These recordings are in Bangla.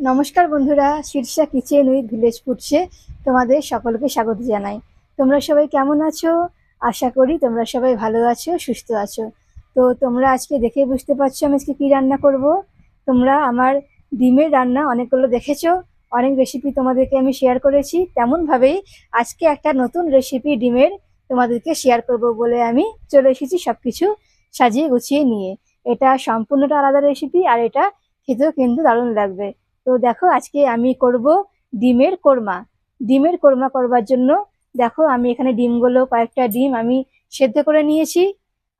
নমস্কার বন্ধুরা, শীর্ষা কিচেন উইথ ভিলেজ ফুডসে তোমাদের সকলকে স্বাগত জানাই। তোমরা সবাই কেমন আছো? আশা করি তোমরা সবাই ভালো আছো, সুস্থ আছো। তো তোমরা আজকে দেখে বুঝতে পারছ আমি আজকে কী রান্না করব? তোমরা আমার ডিমের রান্না অনেকগুলো দেখেছ, অনেক রেসিপি তোমাদেরকে আমি শেয়ার করেছি। তেমনভাবেই আজকে একটা নতুন রেসিপি ডিমের তোমাদেরকে শেয়ার করব বলে আমি চলে এসেছি সব কিছু সাজিয়ে গুছিয়ে নিয়ে। এটা সম্পূর্ণটা আলাদা রেসিপি আর এটা খেতেও কিন্তু দারুণ লাগবে। তো দেখো, আজকে আমি করব ডিমের কোরমা। ডিমের কোরমা করবার জন্য দেখো, আমি এখানে ডিমগুলো, কয়েকটা ডিম আমি সেদ্ধ করে নিয়েছি।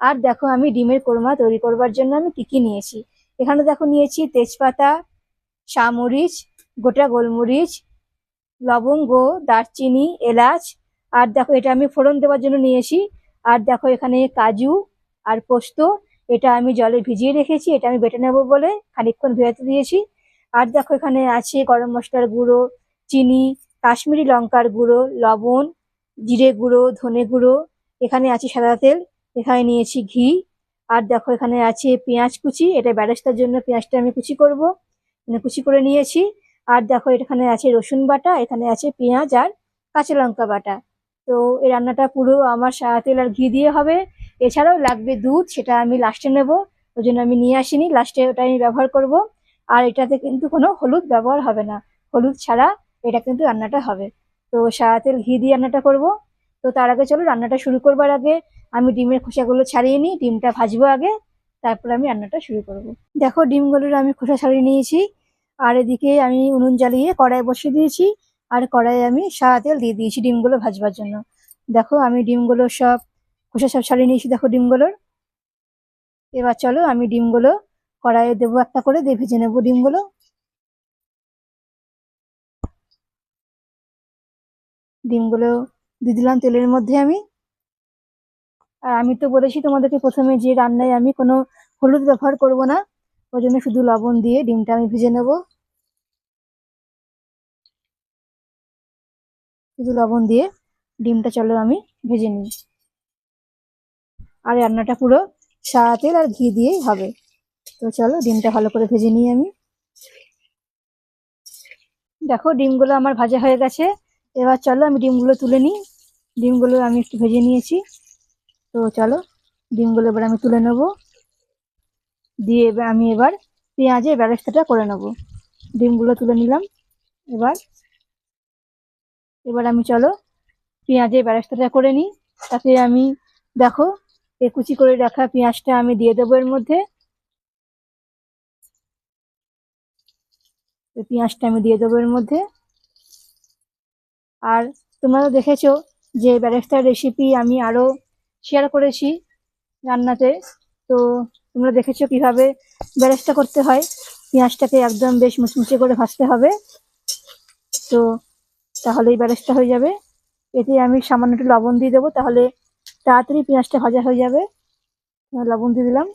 আর দেখো, আমি ডিমের কোরমা তৈরি করবার জন্য আমি কী কী নিয়েছি। এখানে দেখো, নিয়েছি তেজপাতা চামরিচ গোটা গোলমরিচ, লবঙ্গ, দারচিনি, এলাচ। আর দেখো, এটা আমি ফোড়ন দেওয়ার জন্য নিয়েছি। আর দেখো, এখানে কাজু আর পোস্ত, এটা আমি জলে ভিজিয়ে রেখেছি। এটা আমি বেটে নেব বলে খানিকক্ষণ ভেজাতে দিয়েছি। আর দেখো এখানে আছে গরম মশলার গুঁড়ো, চিনি, কাশ্মীরি লঙ্কার গুঁড়ো, লবণ, জিরে গুঁড়ো, ধনে গুঁড়ো, এখানে আছে সাদা তেল, এখানে নিয়েছি ঘি, আর দেখো এখানে আছে পেঁয়াজ কুচি, এটা ব্যারেস্তার জন্য পেঁয়াজটা আমি কুচি করব মানে কুচি করে নিয়েছি, আর দেখো এখানে আছে রসুন বাটা, এখানে আছে পেঁয়াজ আর কাঁচা লঙ্কা বাটা। তো এই রান্নাটা পুরো আমার সাদা তেল আর ঘি দিয়ে হবে, এছাড়াও লাগবে দুধ, সেটা আমি লাস্টে নেব, ওই জন্য আমি নিয়ে আসিনি লাস্টে ওটা আমি ব্যবহার করব। আর এটাতে কিন্তু কোনো হলুদ ব্যবহার হবে না। হলুদ ছাড়া এটা কিন্তু রান্নাটা হবে। তো সাদা তেল ঘি দিয়ে রান্নাটা করব। তো তার আগে চলো রান্নাটা শুরু করবার আগে আমি ডিমের খোসাগুলো ছাড়িয়ে নিই, ডিমটা ভাজবো আগে, তারপরে আমি রান্নাটা শুরু করব। দেখো ডিমগুলোর আমি খোসা ছাড়িয়ে নিয়েছি। আর এদিকে আমি উনুন জ্বালিয়ে কড়াই বসিয়ে দিয়েছি। আর কড়াইয়ে আমি সাদা তেল দিয়ে দিয়েছি ডিমগুলো ভাজবার জন্য। দেখো আমি ডিমগুলো সব খোসা সব ছাড়িয়ে নিয়েছি, দেখো ডিমগুলোর। এবার চলো আমি ডিমগুলো কড়াইয়ে দেবো একটা করে, দিয়ে ভেজে নেব ডিমগুলো। ডিমগুলো দিয়ে দিলাম তেলের মধ্যে আমি। আর আমি তো বলেছি তোমাদেরকে প্রথমে যে রান্নায় আমি কোনো হলুদ ব্যবহার করব না, ওই জন্য শুধু লবণ দিয়ে ডিমটা আমি ভেজে নেব। শুধু লবণ দিয়ে ডিমটা চলো আমি ভেজে নিই। আর রান্নাটা পুরো সাদা তেল আর ঘি দিয়েই হবে। তো চলো ডিমটা ভালো করে ভেজে নিই আমি। দেখো, ডিমগুলো আমার ভাজা হয়ে গেছে। এবার চলো আমি ডিমগুলো তুলে নিই। ডিমগুলো আমি একটু ভেজে নিয়েছি। তো চলো, ডিমগুলো এবার আমি তুলে নেব। দিয়ে এবার আমি এবার পেঁয়াজের ব্যবস্থাটা করে নেব। ডিমগুলো তুলে নিলাম। এবার এবার আমি চলো পেঁয়াজের ব্যবস্থাটা করে নিই। তাতে আমি, দেখো কুচি করে রাখা পেঁয়াজটা আমি দিয়ে দেবো এর মধ্যে। এই পেঁয়াজটা আমি দিয়ে দেবো এর মধ্যে। আর তোমরা তো দেখেছ যে ব্যারেস্তার রেসিপি আমি আরও শেয়ার করেছি রান্নাতে। তো তোমরা দেখেছ কীভাবে ব্যারেস্তা করতে হয়? পেঁয়াজটাকে একদম বেশ মুচমুচে করে ভাজতে হবে। তো তাহলেই ব্যারেস্তা হয়ে যাবে। এতে আমি সামান্য একটু লবণ দিয়ে দেবো, তাহলে তাড়াতাড়ি পেঁয়াজটা ভাজা হয়ে যাবে। লবণ দিয়ে দিলাম।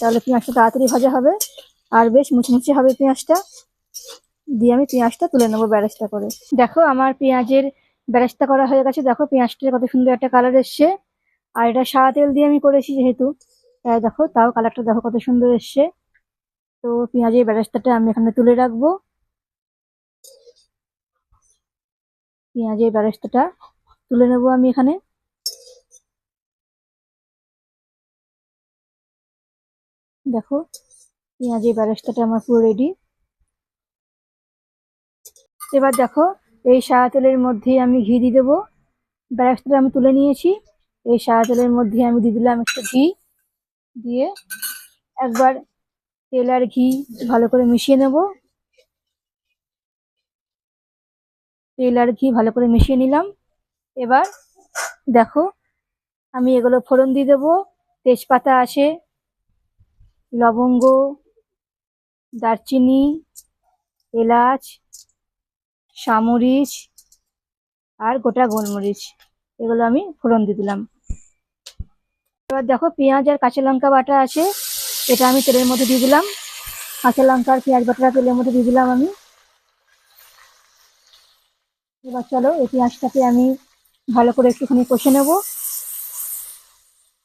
তাহলে পেঁয়াজটা তাড়াতাড়ি ভাজা হবে। আর বেশ মুচমুচে হবে পেঁয়াজটা। দিয়ে আমি পেঁয়াজটা তুলে নেব ব্যারেস্তা করে। দেখো আমার পেঁয়াজের ব্যারেস্তা করা হয়ে গেছে। দেখো পেঁয়াজটার কত সুন্দর একটা কালার এসছে। আর এটা সাদা তেল দিয়ে আমি করেছি যেহেতু। তাই দেখো, তাও কালারটা দেখো কত সুন্দর এসছে। তো পেঁয়াজের ব্যারেস্তাটা আমি এখানে তুলে রাখব। পেঁয়াজের ব্যারেস্তাটা তুলে নেব আমি এখানে। দেখো পেঁয়াজের ব্যারেস্তাটা আমার পুরো রেডি এবার দেখো, এই সাদা তেলের মধ্যে আমি ঘি দিয়ে দেবো। ব্যারেস্তাটা আমি তুলে নিয়েছি। এই সাদা তেলের মধ্যে আমি দিয়ে দিলাম একটু ঘি। দিয়ে একবার তেল আর ঘি ভালো করে মিশিয়ে নেব। তেল আর ঘি ভালো করে মিশিয়ে নিলাম। এবার দেখো, আমি এগুলো ফোড়ন দিয়ে দেবো। তেজপাতা আছে, লবঙ্গ দারচিনি, এলাচ সামরিচ আর গোটা গোলমরিচ। এগুলো আমি ফোড়ন দিয়ে দিলাম। এবার দেখো পেঁয়াজ আর কাঁচা লঙ্কা বাটা আছে। এটা আমি তেলের মধ্যে দিয়ে দিলাম। কাঁচা লঙ্কা আর পেঁয়াজ বাটাটা তেলের মধ্যে দিয়ে দিলাম আমি। এবার চলো এই পেঁয়াজটাকে আমি ভালো করে একটুখানি কষে নেব।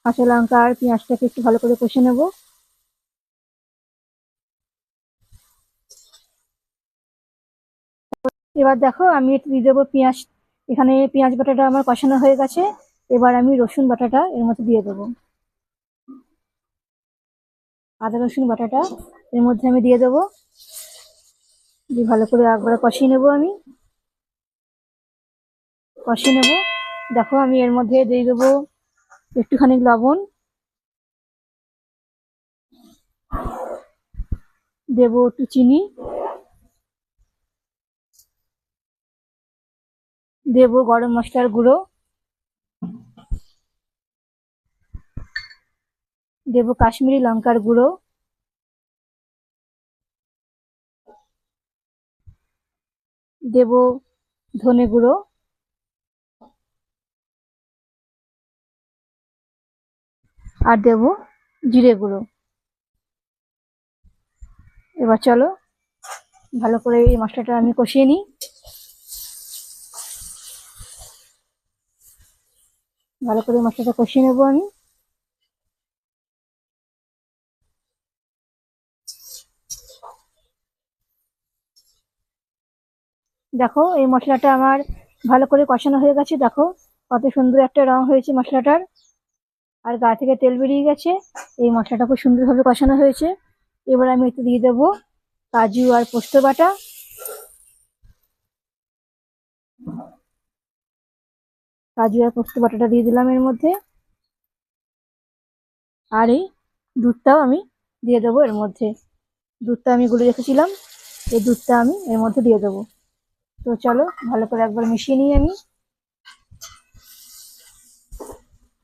কাঁচা লঙ্কা আর পেঁয়াজটাকে একটু ভালো করে কষে নেব। এবার দেখো, আমি দিয়ে দেবো পেঁয়াজ। এখানে পেঁয়াজ বাটাটা আমার কষানো হয়ে গেছে। এবার আমি রসুন বাটাটা এর মধ্যে দিয়ে দেবো। আদা রসুন বাটাটা এর মধ্যে আমি দিয়ে দেবো। দিয়ে ভালো করে একবার কষিয়ে নেব আমি। কষিয়ে নেব। দেখো, আমি এর মধ্যে দিয়ে দেবো একটুখানি লবণ। দেবো একটু চিনি। দেবো গরম মশলার গুঁড়ো। দেবো কাশ্মীরি লঙ্কার গুঁড়ো। দেবো ধনে গুঁড়ো। আর দেব জিরে গুঁড়ো। এবার চলো, ভালো করে এই মশলাটা আমি কষিয়ে নিই। ভালো করে মশলাটা কষিয়ে নেব আমি। দেখো, এই মশলাটা আমার ভালো করে কষানো হয়ে গেছে। দেখো, কত সুন্দর একটা রং হয়েছে মশলাটার। আর গা থেকে তেল বেরিয়ে গেছে। এই মশলাটা খুব সুন্দরভাবে কষানো হয়েছে। এবার আমি একটু দিয়ে দেবো কাজু আর পোস্ত বাটা। কাজু আর পোস্ত বাটাটা দিয়ে দিলাম এর মধ্যে। আর এই দুধটাও আমি দিয়ে দেবো এর মধ্যে। দুধটা আমি গুলে রেখেছিলাম, এই দুধটা আমি এর মধ্যে দিয়ে দেবো। তো চলো, ভালো করে একবার মিশিয়ে নিই আমি।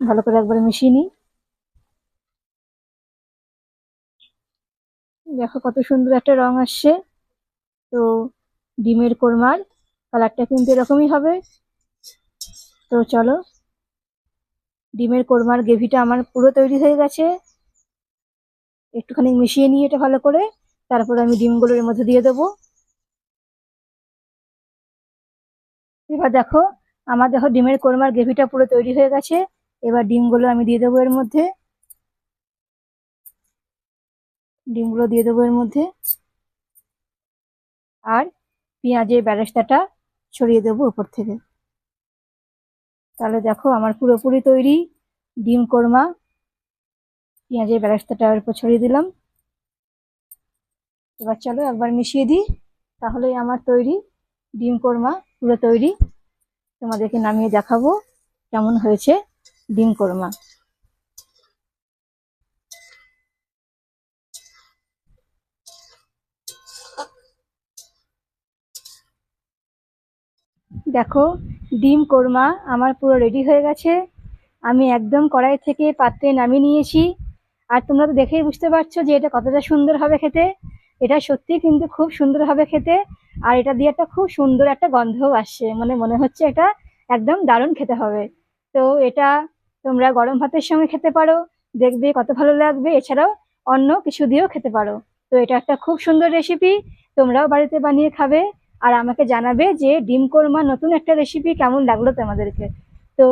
ভালো করে একবার মিশিয়ে নিই। দেখো কত সুন্দর একটা রং আসছে। তো ডিমের কোরমার কালারটা কিন্তু এরকমই হবে। তো চলো। ডিমের কোরমার গ্রেভিটা আমার পুরো তৈরি হয়ে গেছে। একটুখানি মিশিয়ে নিয়ে এটা ভালো করে। তারপর আমি ডিমগুলো এর মধ্যে দিয়ে দেবো। এবার দেখো, আমার দেখো ডিমের কোরমার গ্রেভিটা পুরো তৈরি হয়ে গেছে। এবার ডিমগুলো আমি দিয়ে দেবো এর মধ্যে। ডিমগুলো দিয়ে দেবো এর মধ্যে। আর পেঁয়াজের ব্যারেস্তাটা ছড়িয়ে দেবো উপর থেকে। তাহলে দেখো আমার পুরোপুরি তৈরি ডিম কোরমা। পেঁয়াজের ব্যারেস্তাটা এর উপর ছড়িয়ে দিলাম। এবার চলো একবার মিশিয়ে দিই। তাহলেই আমার তৈরি ডিম কোরমা পুরো তৈরি। তোমাদেরকে নামিয়ে দেখাবো কেমন হয়েছে ডিম কোরমা। দেখো ডিম কোরমা আমার পুরো রেডি হয়ে গেছে। আমি একদম কড়াই থেকে পাত্রে নামিয়ে নিয়েছি। আর তোমরা তো দেখেই বুঝতে পারছ যে এটা কতটা সুন্দর হবে খেতে। এটা সত্যি কিন্তু খুব সুন্দর হবে খেতে। আর এটা দিয়ে একটা খুব সুন্দর একটা গন্ধও আসছে। মানে মনে হচ্ছে এটা একদম দারুণ খেতে হবে। তো এটা তোমরা গরম ভাতের সঙ্গে খেতে পারো। দেখবে কত ভালো লাগবে। এছাড়াও অন্য কিছু দিয়েও খেতে পারো। তো এটা একটা খুব সুন্দর রেসিপি তোমরাও বাড়িতে বানিয়ে খাবে। আর আমাকে জানাবে যে ডিম কোরমা নতুন একটা রেসিপি কেমন লাগল তোমাদেরকে। তো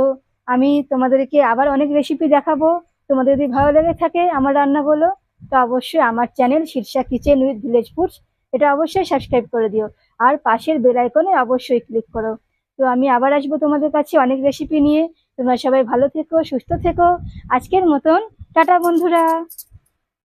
আমি তোমাদেরকে আবার অনেক রেসিপি দেখাবো। তোমাদের যদি ভালো লেগে থাকে আমার রান্নাগুলো, তো অবশ্যই আমার channel Shirsha kitchen with village foods এটা অবশ্যই সাবস্ক্রাইব করে দিও। আর পাশের বেল আইকনে অবশ্যই ক্লিক করো। তো আমি আবার আসব তোমাদের কাছে অনেক রেসিপি নিয়ে। তোমরা সবাই ভালো থেকো, সুস্থ থেকো। আজকের মতন, টাটা বন্ধুরা।